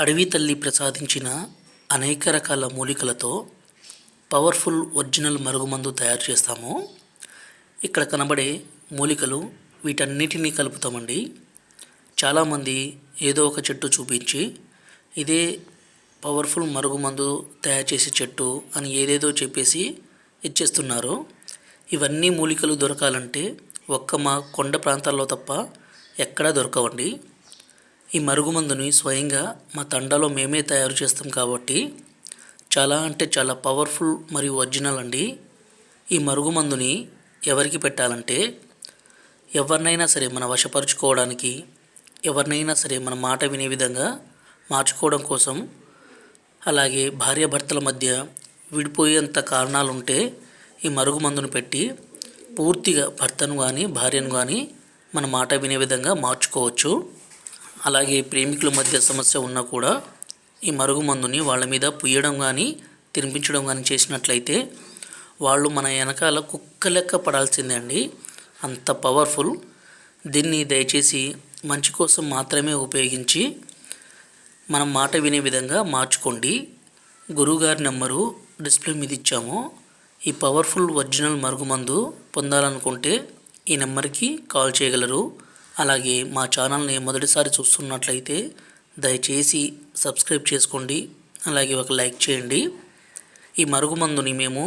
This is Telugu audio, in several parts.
అడవి తల్లి ప్రసాదించిన అనేక రకాల మూలికలతో పవర్ఫుల్ ఒరిజినల్ మరుగుమందు తయారు చేస్తాము. ఇక్కడ కనబడే మూలికలు వీటన్నిటినీ కలుపుతామండి. చాలామంది ఏదో ఒక చెట్టు చూపించి ఇదే పవర్ఫుల్ మరుగుమందు తయారు చేసే చెట్టు అని ఏదేదో చెప్పేసి ఇచ్చేస్తున్నారు. ఇవన్నీ మూలికలు దొరకాలంటే ఒక్క మా కొండ ప్రాంతాల్లో తప్ప ఎక్కడా దొరకవండి. ఈ మరుగుమందుని స్వయంగా మా తండాలో మేమే తయారు చేస్తాం కాబట్టి చాలా అంటే చాలా పవర్ఫుల్ మరియు ఒరిజినల్ అండి. ఈ మరుగుమందుని ఎవరికి పెట్టాలంటే ఎవరినైనా సరే మన వశపరుచుకోవడానికి ఎవరినైనా సరే మన మాట వినే విధంగా మార్చుకోవడం కోసం అలాగే భార్యాభర్తల మధ్య విడిపోయేంత కారణాలు ఉంటే ఈ మరుగుమందును పెట్టి పూర్తిగా భర్తను కానీ భార్యను కానీ మన మాట వినే విధంగా మార్చుకోవచ్చు. అలాగే ప్రేమికుల మధ్య సమస్య ఉన్నా కూడా ఈ మరుగుమందుని వాళ్ళ మీద పుయ్యడం కానీ తినిపించడం కానీ చేసినట్లయితే వాళ్ళు మన వెనకాల కుక్క లెక్క పడాల్సిందే అండి. అంత పవర్ఫుల్. దీన్ని దయచేసి మంచి కోసం మాత్రమే ఉపయోగించి మనం మాట వినే విధంగా మార్చుకోండి. గురువుగారి నెంబరు డిస్ప్లే మీద ఇచ్చాము. ఈ పవర్ఫుల్ ఒరిజినల్ మరుగుమందు పొందాలనుకుంటే ఈ నెంబర్కి కాల్ చేయగలరు. అలాగే మా ఛానల్ని మొదటిసారి చూస్తున్నట్లయితే దయచేసి సబ్స్క్రైబ్ చేసుకోండి అలాగే ఒక లైక్ చేయండి. ఈ మరుగుమందుని మేము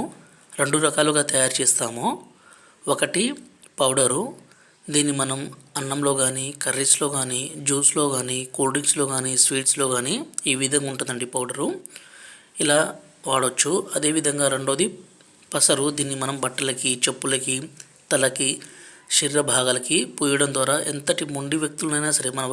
రెండు రకాలుగా తయారు చేస్తాము. ఒకటి పౌడరు దీన్ని మనం అన్నంలో కానీ కర్రీస్లో కానీ జ్యూస్లో కానీ కూల్ డ్రింక్స్లో కానీ స్వీట్స్లో కానీ ఈ విధంగా ఉంటుందండి పౌడరు. ఇలా వాడచ్చు. అదేవిధంగా రెండోది పసరు దీన్ని మనం బట్టలకి చెప్పులకి తలకి శరీర భాగాలకి పూయడం ద్వారా ఎంతటి మొండి వ్యక్తులనైనా సరే మన